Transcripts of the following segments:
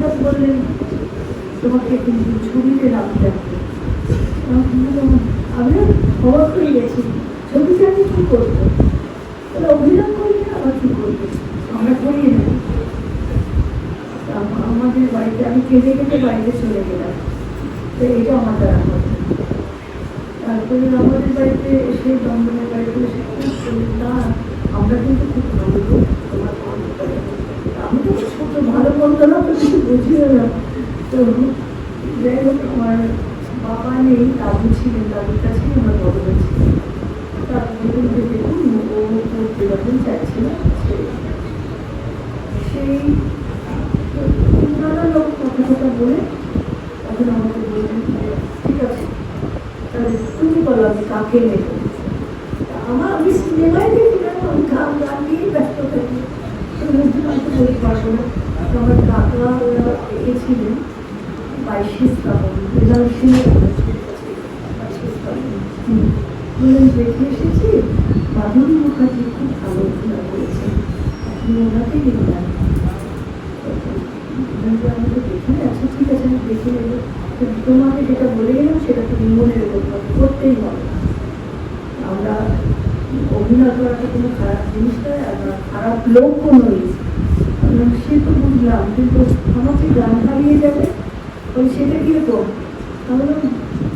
হঠাৎ বললেন, তোমাকে কিন্তু ছবিতে নামতে হবে। গেছি ছবিতে আমি কী করব? তাহলে অভিনয় করি না আবার কী করব? আমরা করি না। আমাদের বাড়িতে, আমি কেঁদে কেটে বাড়িতে চলে গেলাম। তো এটা আমার দ্বারা। তারপরে আমাদের বাড়িতে এসে দমদমের বাড়িতে এসে খুব বললেন, না আমরা কিন্তু খুব ভালো লোক, তোমার ভালো করে।" ভালো না তো কিছু বুঝিও না। তো যাই হোক আমার বাবা নেই, দাদু ছিলেন, দাদুর আমার সেই কথা বলে আমাকে ঠিক আছে আমি কাকে আমার আমি সিনেমায় দেখি না, আমি গান গান তুমি আমি বলতে পারব না তো আমার কাকা ওরা এঁকেছিলেন বাইশে শ্রাবণ দেখে এসেছি মাধুরী মুখার্জি খুব ভালো করেছেন আপনি ওনাকে বলতে আমাকে দেখে আচ্ছা ঠিক আছে আমি দেখে নেব তোমাকে যেটা বলে গেলাম সেটা তুমি মনে রেখো করতেই হবে আমরা অভিনয় কোনো খারাপ জিনিস নয় খারাপ নই আমরা সে তো বুঝলাম, কিন্তু আমাকে গান হারিয়ে যাবে? ওই সেটা কীরকম? তাহলে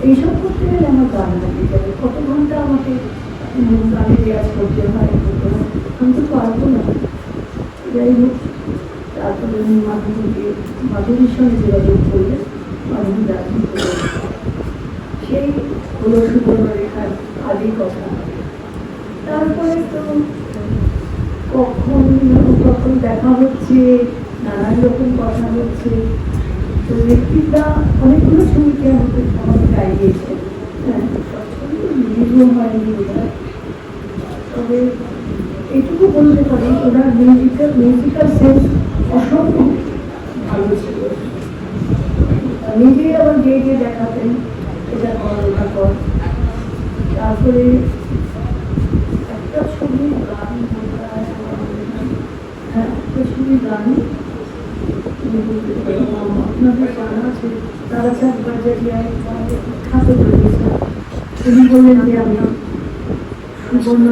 এইসব করতে আমার গান হারিয়ে যাবে কত আমাকে গানে রেয়াজ করতে হয়? আমি তো পারব না। যাই হোক, তারপরে উনি মাধুরীকে, মাধুরীর সঙ্গে যোগাযোগ করলেন মাধুরী রাজি। সেই হলো সুবর্ণরেখার আদি কথা। তারপরে তো কখন কখন দেখা হচ্ছে নানান রকম কথা হচ্ছে তো ঋত্বিকদা অনেকগুলো ছবিকে আমাকে আমাকে গাইয়েছে হ্যাঁ হয়নি বোধহয় তবে এটুকু বলতে পারি ওনার মিউজিক্যাল মিউজিক্যাল সেন্স অসম্ভব ভালো ছিল নিজেই আবার গিয়ে গিয়ে দেখাতেন, এটা কর ওটা কর তারপরে একটা ছবির গান বোধহয় হ্যাঁ ছবির গান আপনাদের জানা আছে চাঁদ বাজারিয়ায় খ্যাত করে দিয়েছেন উনি বললেন যে আমি সুবর্ণ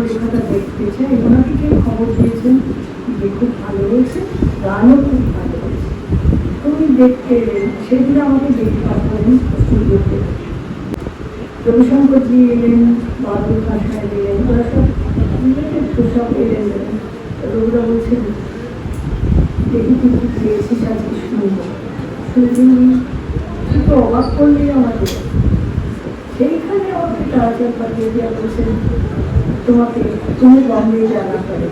দেখতে চাই ওনাকে খবর দিয়েছেন যে খুব ভালো হয়েছে গানও খুব ভালো হয়েছে তুমি দেখতে এলেন সেদিন আমাকে দেখতে পাঠালেন স্টুডিওতে রবিশঙ্করজি এলেন বাদুর ভাষায় এলেন, ওরা সব এলেন। রবিরা বলছেন দেখি তুই কি পেয়েছিস আজকে শুনব শুনলি অবাক করলেই আমাকে সেইখানে আমাকে তাড়াতাড়ি পাঠিয়ে দেওয়া বলছেন তোমাকে তুমি বম্বে জানা করে